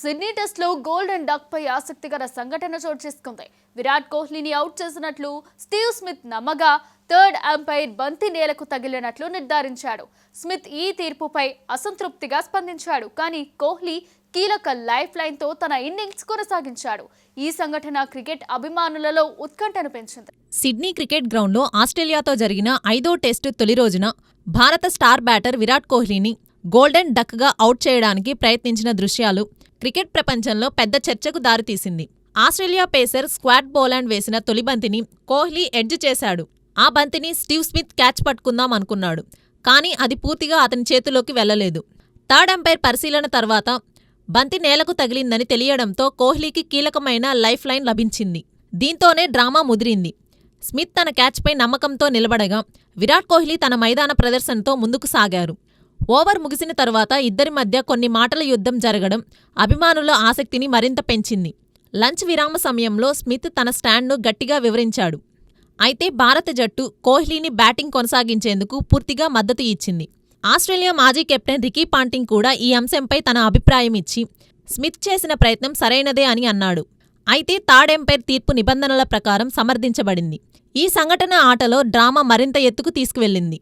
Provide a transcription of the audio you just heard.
Sydney టెస్ట్లో golden duck పై ఆసక్తికర సంఘటన చోటు చేసుకుంది. విరాట్ కోహ్లీని అవుట్ చేసినట్లు స్టీవ్ స్మిత్ నమ్మగా థర్డ్ అంపైర్ బంతి నేలకు తగిలినట్లు నిర్ధారించాడు. స్మిత్ ఈ తీర్పుపై అసంతృప్తిగా స్పందించాడు. కానీ కోహ్లీ కీలక లైఫ్ లైన్తో తన ఇన్నింగ్స్ కొనసాగించాడు. ఈ సంఘటన క్రికెట్ అభిమానులలో ఉత్కంఠను పెంచింది. సిడ్నీ క్రికెట్ గ్రౌండ్లో ఆస్ట్రేలియాతో జరిగిన ఐదో టెస్టు తొలి రోజున భారత స్టార్ బ్యాటర్ విరాట్ కోహ్లీని గోల్డెన్ డక్గా అవుట్ చేయడానికి ప్రయత్నించిన దృశ్యాలు క్రికెట్ ప్రపంచంలో పెద్ద చర్చకు దారితీసింది. ఆస్ట్రేలియా పేసర్ స్క్వాడ్ బౌలాండ్ వేసిన తొలి బంతిని కోహ్లీ ఎడ్జ్ చేశాడు. ఆ బంతిని స్టీవ్ స్మిత్ క్యాచ్ పట్టుకుందాం అనుకున్నాడు కానీ అది పూర్తిగా అతని చేతిలోకి వెళ్ళలేదు థర్డ్ అంపైర్ పరిశీలన తర్వాత బంతి నేలకు తగిలిందని తెలియడంతో కోహ్లీకి కీలకమైన లైఫ్ లైన్ లభించింది. దీంతోనే డ్రామా ముదిరింది. స్మిత్ తన క్యాచ్పై నమ్మకంతో నిలబడగా విరాట్ కోహ్లీ తన మైదాన ప్రదర్శనతో ముందుకు సాగారు. ఓవర్ ముగిసిన తర్వాత ఇద్దరి మధ్య కొన్ని మాటల యుద్ధం జరగడం అభిమానుల ఆసక్తిని మరింత పెంచింది. లంచ్ విరామ సమయంలో స్మిత్ తన స్టాండ్ను గట్టిగా వివరించాడు. అయితే భారత జట్టు కోహ్లీని బ్యాటింగ్ కొనసాగించేందుకు పూర్తిగా మద్దతు ఇచ్చింది. ఆస్ట్రేలియా మాజీ కెప్టెన్ రికీ పాంటింగ్ కూడా ఈ అంశంపై తన అభిప్రాయం ఇచ్చి స్మిత్ చేసిన ప్రయత్నం సరైనదే అని అన్నాడు. అయితే థర్డ్ ఎంపైర్ తీర్పు నిబంధనల ప్రకారం సమర్థించబడింది. ఈ సంఘటన ఆటలో డ్రామా మరింత ఎత్తుకు తీసుకువెళ్ళింది.